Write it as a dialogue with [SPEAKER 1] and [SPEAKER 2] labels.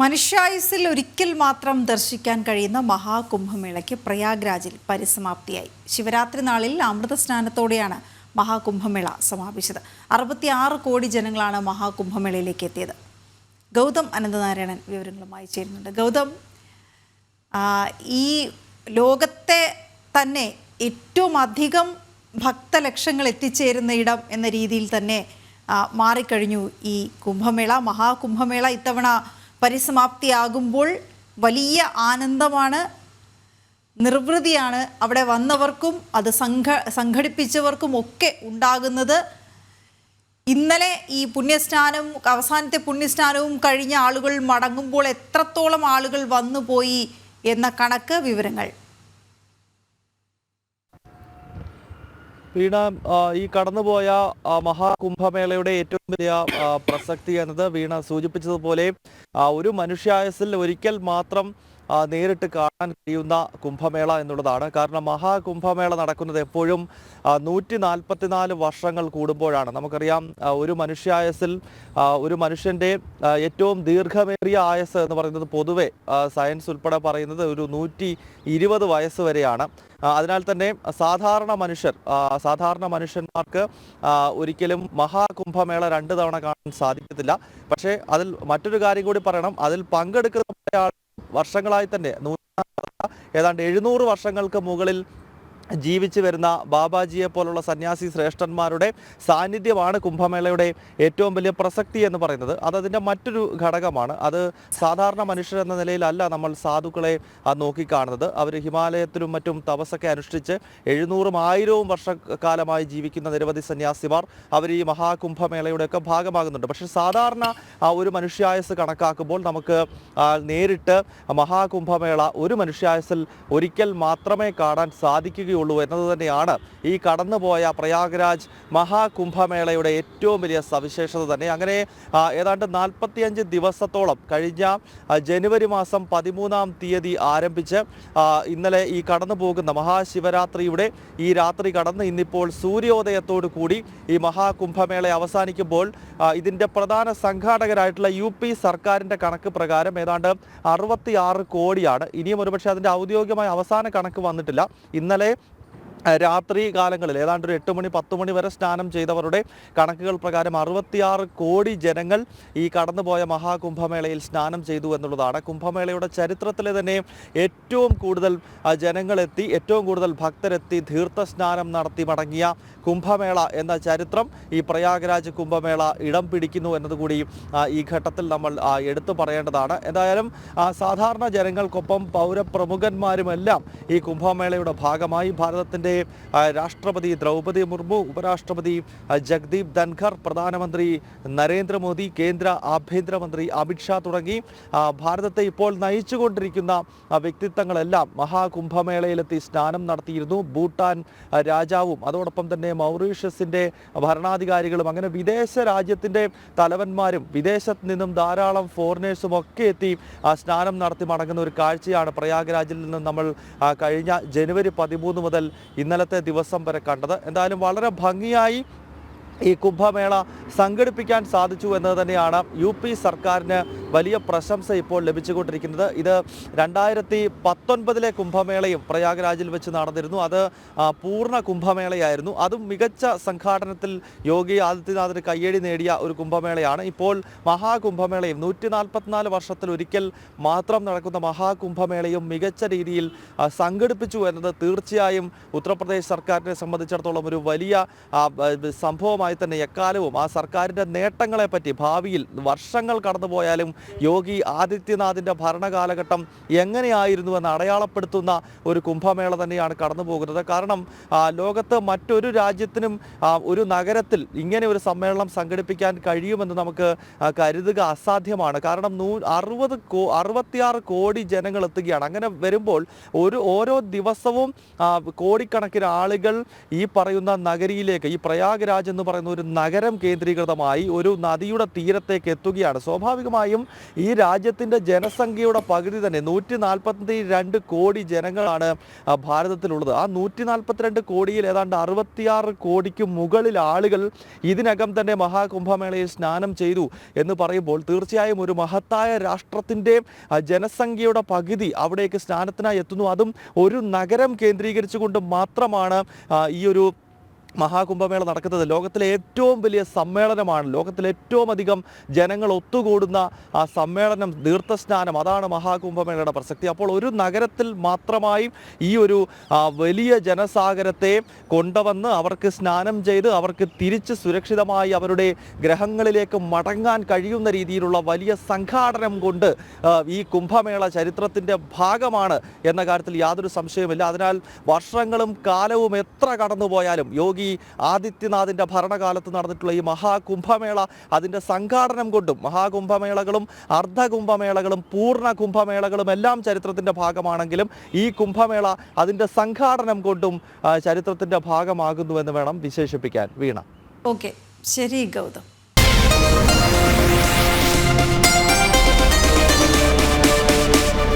[SPEAKER 1] മനുഷ്യായുസിൽ ഒരിക്കൽ മാത്രം ദർശിക്കാൻ കഴിയുന്ന മഹാകുംഭമേളയ്ക്ക് പ്രയാഗ്രാജിൽ പരിസമാപ്തിയായി. ശിവരാത്രി നാളിൽ അമൃത സ്നാനത്തോടെയാണ് മഹാകുംഭമേള സമാപിച്ചത്. അറുപത്തിയാറ് കോടി ജനങ്ങളാണ് മഹാകുംഭമേളയിലേക്ക് എത്തിയത്. ഗൗതം അനന്തനാരായണൻ വിവരങ്ങളുമായി ചേരുന്നുണ്ട്. ഗൗതം ഈ ലോകത്തെ തന്നെ ഏറ്റവും അധികം ഭക്തലക്ഷങ്ങൾ എത്തിച്ചേരുന്ന ഇടം എന്ന രീതിയിൽ തന്നെ മാറിക്കഴിഞ്ഞു ഈ കുംഭമേള. മഹാകുംഭമേള ഇത്തവണ പരിസമാപ്തിയാകുമ്പോൾ വലിയ ആനന്ദമാണ് നിർവൃതിയാണ് അവിടെ വന്നവർക്കും അത് സംഘ സംഘടിപ്പിച്ചവർക്കും ഒക്കെ ഉണ്ടാകുന്നത്. ഇന്നലെ ഈ പുണ്യസ്നാനം അവസാനത്തെ പുണ്യസ്നാനവും കഴിഞ്ഞ ആളുകൾ മടങ്ങുമ്പോൾ എത്രത്തോളം ആളുകൾ വന്നുപോയി എന്ന കണക്ക് വിവരങ്ങൾ.
[SPEAKER 2] വീണ ഈ കടന്നുപോയ മഹാകുംഭമേളയുടെ ഏറ്റവും വലിയ പ്രസക്തി എന്നത് വീണ സൂചിപ്പിച്ചതുപോലെ ഒരു മനുഷ്യായസിൽ ഒരിക്കൽ മാത്രം നേരിട്ട് കാണാൻ കഴിയുന്ന കുംഭമേള എന്നുള്ളതാണ്. കാരണം മഹാകുംഭമേള നടക്കുന്നത് എപ്പോഴും നൂറ്റി നാൽപ്പത്തിനാല് വർഷങ്ങൾ കൂടുമ്പോഴാണ്. നമുക്കറിയാം ഒരു മനുഷ്യായസിൽ ഒരു മനുഷ്യന്റെ ഏറ്റവും ദീർഘമേറിയ ആയസ് എന്ന് പറയുന്നത് പൊതുവെ സയൻസ് ഉൾപ്പെടെ പറയുന്നത് ഒരു നൂറ്റി ഇരുപത് വയസ്സ് വരെയാണ്. അതിനാൽ തന്നെ സാധാരണ മനുഷ്യർ സാധാരണ മനുഷ്യന്മാർക്ക് ഒരിക്കലും മഹാകുംഭമേള രണ്ട് തവണ കാണാൻ സാധിക്കത്തില്ല. പക്ഷേ അതിൽ മറ്റൊരു കാര്യം കൂടി പറയണം. അതിൽ പങ്കെടുക്കുന്ന വർഷങ്ങളായി തന്നെ ഏതാണ്ട് എഴുന്നൂറ് വർഷങ്ങൾക്ക് മുകളിൽ ജീവിച്ചു വരുന്ന ബാബാജിയെ പോലുള്ള സന്യാസി ശ്രേഷ്ഠന്മാരുടെ സാന്നിധ്യമാണ് കുംഭമേളയുടെ ഏറ്റവും വലിയ പ്രസക്തി എന്ന് പറയുന്നത്. അത് അതിന്റെ മറ്റൊരു ഘടകമാണ്. അത് സാധാരണ മനുഷ്യർ എന്ന നിലയിലല്ല നമ്മൾ സാധുക്കളെ നോക്കിക്കാണുന്നത്. അവർ ഹിമാലയത്തിലും മറ്റും തപസ്സൊക്കെ അനുഷ്ഠിച്ച് എഴുന്നൂറും ആയിരവും വർഷക്കാലമായി ജീവിക്കുന്ന നിരവധി സന്യാസിമാർ അവർ ഈ മഹാകുംഭമേളയുടെയൊക്കെ ഭാഗമാകുന്നുണ്ട്. പക്ഷെ സാധാരണ ഒരു മനുഷ്യായുസ് കണക്കാക്കുമ്പോൾ നമുക്ക് നേരിട്ട് മഹാകുംഭമേള ഒരു മനുഷ്യായുസിൽ ഒരിക്കൽ മാത്രമേ കാണാൻ സാധിക്കുകയുള്ളൂ എന്നത് തന്നെയാണ് ഈ കടന്നുപോയ പ്രയാഗ്രാജ് മഹാകുംഭമേളയുടെ ഏറ്റവും വലിയ സവിശേഷത തന്നെ. അങ്ങനെ ഏതാണ്ട് നാൽപ്പത്തിയഞ്ച് ദിവസത്തോളം കഴിഞ്ഞ ജനുവരി മാസം പതിമൂന്നാം തീയതി ആരംഭിച്ച് ഇന്നലെ ഈ കടന്നു പോകുന്ന മഹാശിവരാത്രിയുടെ ഈ രാത്രി കടന്ന് ഇന്നിപ്പോൾ സൂര്യോദയത്തോടു കൂടി ഈ മഹാകുംഭമേള അവസാനിക്കുമ്പോൾ ഇതിന്റെ പ്രധാന സംഘാടകരായിട്ടുള്ള യു പി സർക്കാരിന്റെ കണക്ക് പ്രകാരം ഏതാണ്ട് അറുപത്തിയാറ് കോടിയാണ്. ഇനിയും ഒരുപക്ഷെ അതിന്റെ ഔദ്യോഗികമായ അവസാന കണക്ക് വന്നിട്ടില്ല. ഇന്നലെ രാത്രി കാലങ്ങളിൽ ഏതാണ്ട് ഒരു എട്ട് മണി പത്ത് മണി വരെ സ്നാനം ചെയ്തവരുടെ കണക്കുകൾ പ്രകാരം അറുപത്തിയാറ് കോടി ജനങ്ങൾ ഈ കടന്നുപോയ മഹാകുംഭമേളയിൽ സ്നാനം ചെയ്തു എന്നുള്ളതാണ്. കുംഭമേളയുടെ ചരിത്രത്തിലെ തന്നെ ഏറ്റവും കൂടുതൽ ജനങ്ങളെത്തി ഏറ്റവും കൂടുതൽ ഭക്തരെത്തി തീർത്ഥ സ്നാനം നടത്തി മടങ്ങിയ കുംഭമേള എന്ന ചരിത്രം ഈ പ്രയാഗ്രാജ് കുംഭമേള ഇടം പിടിക്കുന്നു എന്നതുകൂടി ഈ ഘട്ടത്തിൽ നമ്മൾ എടുത്തു പറയേണ്ടതാണ്. എന്തായാലും സാധാരണ ജനങ്ങൾക്കൊപ്പം പൗരപ്രമുഖന്മാരുമെല്ലാം ഈ കുംഭമേളയുടെ ഭാഗമായി ഭാരതത്തിന്റെ ആ, രാഷ്ട്രപതി ദ്രൗപദി മുർമു ഉപരാഷ്ട്രപതി ജഗ്ദീപ് ധൻഖർ പ്രധാനമന്ത്രി നരേന്ദ്രമോദി കേന്ദ്ര ആഭ്യന്തരമന്ത്രി അമിത്ഷാ തുടങ്ങി ഭാരതത്തെ ഇപ്പോൾ നയിച്ചുകൊണ്ടിരിക്കുന്ന വ്യക്തിത്വങ്ങളെല്ലാം മഹാകുംഭമേളയിലെത്തി സ്നാനം നടത്തിയിരുന്നു. ഭൂട്ടാൻ രാജാവും അതോടൊപ്പം തന്നെ മൗറീഷ്യസിന്റെ ഭരണാധികാരികളും അങ്ങനെ വിദേശ രാജ്യത്തിന്റെ തലവന്മാരും വിദേശത്ത് നിന്നും ധാരാളം ഫോറിനേഴ്സും ഒക്കെ എത്തി സ്നാനം നടത്തി മടങ്ങുന്ന ഒരു കാഴ്ചയാണ് പ്രയാഗ്രാജിൽ നിന്ന് നമ്മൾ കഴിഞ്ഞ ജനുവരി പതിമൂന്ന് മുതൽ ഇന്നലത്തെ ദിവസം വരെ കണ്ടത്. എന്തായാലും വളരെ ഭംഗിയായി ഈ കുംഭമേള സംഘടിപ്പിക്കാൻ സാധിച്ചു എന്നത് തന്നെയാണ് യു പി സർക്കാരിന് വലിയ പ്രശംസ ഇപ്പോൾ ലഭിച്ചുകൊണ്ടിരിക്കുന്നത്. ഇത് രണ്ടായിരത്തി പത്തൊൻപതിലെ കുംഭമേളയും പ്രയാഗ്രാജിൽ വെച്ച് നടന്നിരുന്നു. അത് പൂർണ കുംഭമേളയായിരുന്നു. അതും മികച്ച സംഘാടനത്തിൽ യോഗി ആദിത്യനാഥിന് കയ്യടി നേടിയ ഒരു കുംഭമേളയാണ്. ഇപ്പോൾ മഹാകുംഭമേളയും നൂറ്റി നാൽപ്പത്തിനാല് വർഷത്തിൽ ഒരിക്കൽ മാത്രം നടക്കുന്ന മഹാകുംഭമേളയും മികച്ച രീതിയിൽ സംഘടിപ്പിച്ചു എന്നത് തീർച്ചയായും ഉത്തർപ്രദേശ് സർക്കാരിനെ സംബന്ധിച്ചിടത്തോളം ഒരു വലിയ ആ, സംഭവമായി തന്നെ എക്കാലവും ആ സർക്കാരിന്റെ നേട്ടങ്ങളെപ്പറ്റി ഭാവിയിൽ വർഷങ്ങൾ കടന്നുപോയാലും യോഗി ആദിത്യനാഥിന്റെ ഭരണകാലഘട്ടം എങ്ങനെയായിരുന്നു എന്ന് അടയാളപ്പെടുത്തുന്ന ഒരു കുംഭമേള തന്നെയാണ് കടന്നു പോകുന്നത് കാരണം ലോകത്ത് മറ്റൊരു രാജ്യത്തിനും ഒരു നഗരത്തിൽ ഇങ്ങനെ ഒരു സമ്മേളനം സംഘടിപ്പിക്കാൻ കഴിയുമെന്ന് നമുക്ക് കരുതുക അസാധ്യമാണ്. കാരണം നൂ അറുപത് കോ അറുപത്തിയാറ് കോടി ജനങ്ങൾ എത്തുകയാണ്. അങ്ങനെ വരുമ്പോൾ ഒരു ഓരോ ദിവസവും കോടിക്കണക്കിന് ആളുകൾ ഈ പറയുന്ന നഗരിയിലേക്ക് ഈ പ്രയാഗ്രാജ് എന്ന് പറയുന്ന പറയുന്ന ഒരു നഗരം കേന്ദ്രീകൃതമായി ഒരു നദിയുടെ തീരത്തേക്ക് എത്തുകയാണ്. സ്വാഭാവികമായും ഈ രാജ്യത്തിന്റെ ജനസംഖ്യയുടെ പകുതി തന്നെ നൂറ്റി നാൽപ്പത്തി രണ്ട് കോടി ജനങ്ങളാണ് ഭാരതത്തിലുള്ളത്. ആ നൂറ്റി നാൽപ്പത്തിരണ്ട് കോടിയിൽ ഏതാണ്ട് അറുപത്തിയാറ് കോടിക്ക് മുകളിൽ ആളുകൾ ഇതിനകം തന്നെ മഹാകുംഭമേളയിൽ സ്നാനം ചെയ്തു എന്ന് പറയുമ്പോൾ തീർച്ചയായും ഒരു മഹത്തായ രാഷ്ട്രത്തിന്റെ ജനസംഖ്യയുടെ പകുതി അവിടേക്ക് സ്നാനത്തിനായി എത്തുന്നു. അതും ഒരു നഗരം കേന്ദ്രീകരിച്ചുകൊണ്ട് മാത്രമാണ് ഈ ഒരു മഹാകുംഭമേള നടക്കുന്നത് ലോകത്തിലെ ഏറ്റവും വലിയ സമ്മേളനമാണ്. ലോകത്തിലെ ഏറ്റവും അധികം ജനങ്ങൾ ഒത്തുകൂടുന്ന ആ സമ്മേളനം തീർത്ഥസ്നാനം. അതാണ് മഹാകുംഭമേളയുടെ പ്രസക്തി. അപ്പോൾ ഒരു നഗരത്തിൽ മാത്രമായി ഈ ഒരു വലിയ ജനസാഗരത്തെ കൊണ്ടുവന്ന് അവർക്ക് സ്നാനം ചെയ്ത് അവർക്ക് തിരിച്ച് സുരക്ഷിതമായി അവരുടെ ഗ്രഹങ്ങളിലേക്ക് മടങ്ങാൻ കഴിയുന്ന രീതിയിലുള്ള വലിയ സംഘാടനം കൊണ്ട് ഈ കുംഭമേള ചരിത്രത്തിന്റെ ഭാഗമാണ് എന്ന കാര്യത്തിൽ യാതൊരു സംശയവുമില്ല. അതിനാൽ വർഷങ്ങളും കാലവും എത്ര കടന്നുപോയാലും യോഗി ആദിത്യനാഥിന്റെ ഭരണകാലത്ത് നടന്നിട്ടുള്ള ഈ മഹാകുംഭമേള അതിന്റെ സംഘാടനം കൊണ്ടും മഹാകുംഭമേളകളും അർദ്ധകുംഭമേളകളും പൂർണ കുംഭമേളകളും എല്ലാം ചരിത്രത്തിന്റെ ഭാഗമാണെങ്കിലും ഈ കുംഭമേള അതിന്റെ സംഘാടനം കൊണ്ടും ചരിത്രത്തിന്റെ ഭാഗമാകുന്നുവെന്ന് വേണം വിശേഷിപ്പിക്കാൻ. വീണ.
[SPEAKER 1] ഓക്കെ. ശരി ഗൗതം.